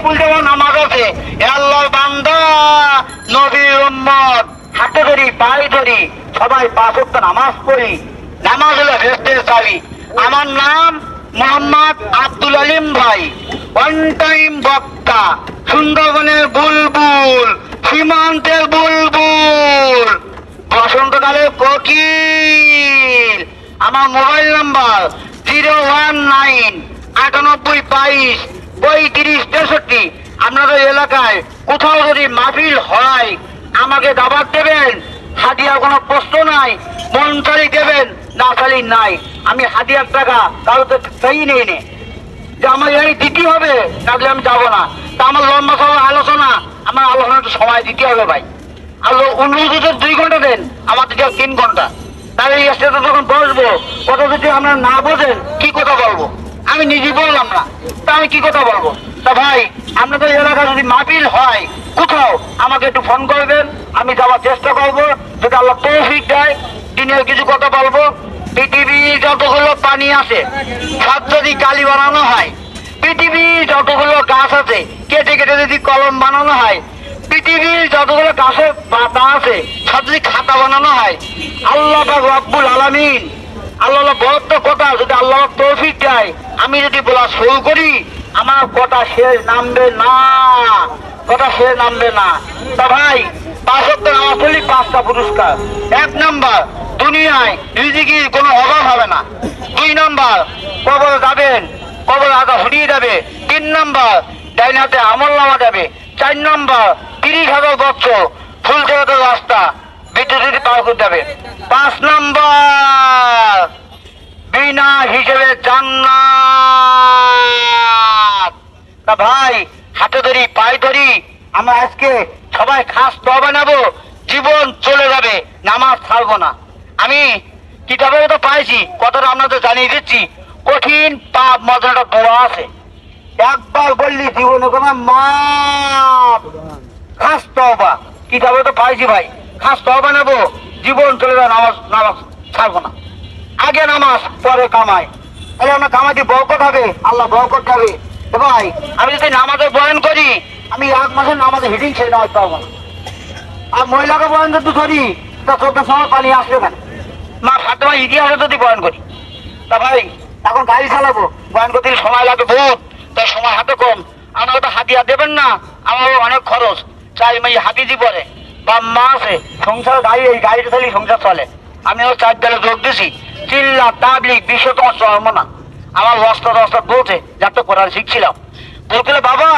বলতে বান্দা হাতে ধরি ধরি, সবাই নামাজ পড়ি। নামাজ আমার নাম মোহাম্মদ আব্দুল আলিম ভাই। ওয়ান টাইম বক্তা। সুন্দরবনের বুলবুল, সীমান্তের বুলবুল। বসন্তকালে কোকিল। আমার mobile number zero one nine আটানব্বই বাইশ পঁয়ত্রিশ তেষট্টি। আপনাদের এলাকায় কোথাও যদি মাহফিল হয়, আমাকে দাবার দেবেন হাদিয়ার কোনো প্রশ্ন নাই মন চালি দেবেন, না চালি নাই। আমি হাদিয়ার টাকা কারোতে চাই নেই নে। যে আমার এই দিতে হবে, তাহলে আমি যাব না। তা আমার লম্বা সভা আলোচনা, আমার আলোচনা একটু সময় দিতে হবে ভাই। আর অনুরোধ তো দুই ঘণ্টা দেন, আমার দিতে তিন ঘণ্টা। তাহলে এই স্টেজে যখন বসবো, কথা যদি আপনারা না বোঝেন, কি কথা বলব? আমি নিজে বললাম না। তা আমি কি কথা বলব? তা ভাই, আপনাদের এলাকায় যদি মাহফিল হয়, কোথাও আমাকে একটু ফোন করবেন, আমি যাওয়ার চেষ্টা করব। যদি আল্লাহ তৌফিক দেয়, দিনের কিছু কথা বলব। পৃথিবীর যতগুলো পানি আছে সব যদি কালি বানানো হয়, পৃথিবীর যতগুলো গাছ আছে, কেটে কেটে যদি কলম বানানো হয়, পৃথিবীর যতগুলো গাছের পাতা আছে সব যদি খাতা বানানো হয়, আল্লাহ রব্বুল আলামিন আল্লাহ বদ্ধ কথা, যদি আল্লাহ তৌফিক দেয়, আমি যদি বলা শুরু করি, আমার কথা শেষ নামবে না। কথা শেষ নামবে না। তা ভাই পাঁচ সপ্তাহ নামাজ পাঁচটা পুরস্কার। এক নাম্বার, দুনিয়ায় রিজিকির কোনো অভাব হবে না। দুই নাম্বার, কবর যাবেন, কবর আগে হরিয়ে যাবে। তিন নাম্বার, ডাইন হাতে আমল নামা যাবে। চার নাম্বার, তিরিশ হাজার বছর ফুল জগতের রাস্তা, বিদ্যুৎ পার করতে যাবে। পাঁচ নাম্বার তা ভাই, হাতে ধরি, পায়ে ধরি, আমরা আজকে সবাই খাস তো বানাবো, জীবন চলে যাবে, নামাজ ছাড়বো না। আমি কিতাবে তো পাইছি, কথাটা আপনাদের জানিয়ে দিচ্ছি, কঠিন পাপ মজাটা দোয়া আছে। একবার বললি জীবনে কোনো মাপ। খাস তবা কিতাবে তো পাইছি ভাই, খাস তবা নেব জীবন চলে যাবে, নামাজ নামাজ ছাড়বো না। আগে নামাজ, পরে কামাই। তাহলে আমরা কামাইতে বরকত হবে, আল্লাহ বরকত হবে ভাই, আমি যদি নামাজের বয়ান করি, আমি এক মাসের নামাজে হিটিং ছেড়ে নামাজ পাবো না। আর মহিলাকে বয়ান যদি ধরি তা চোখের সময় পানি আসবে কেন? মা ফাতেমা ইতিহাসে যদি বয়ান করি। তা ভাই, এখন গাড়ি চালাবো, বয়ান করতে সময় লাগবে বহুত তার সময় হাতে কম। আমাকে তো হাতিয়া দেবেন না, আমারও অনেক খরচ। চাই মাই হাতিজি পরে বা মা আছে, সংসার গাড়ি এই গাড়িটা থাকলে সংসার চলে। আমি ওর চার বেলা যোগ দিছি। চিল্লা তাবলিক বিশ্ব তোমার চর্ম না আমার রস্তা রস্তা বলছে তো কোরআন শিখছিলাম। বলছিল বাবা!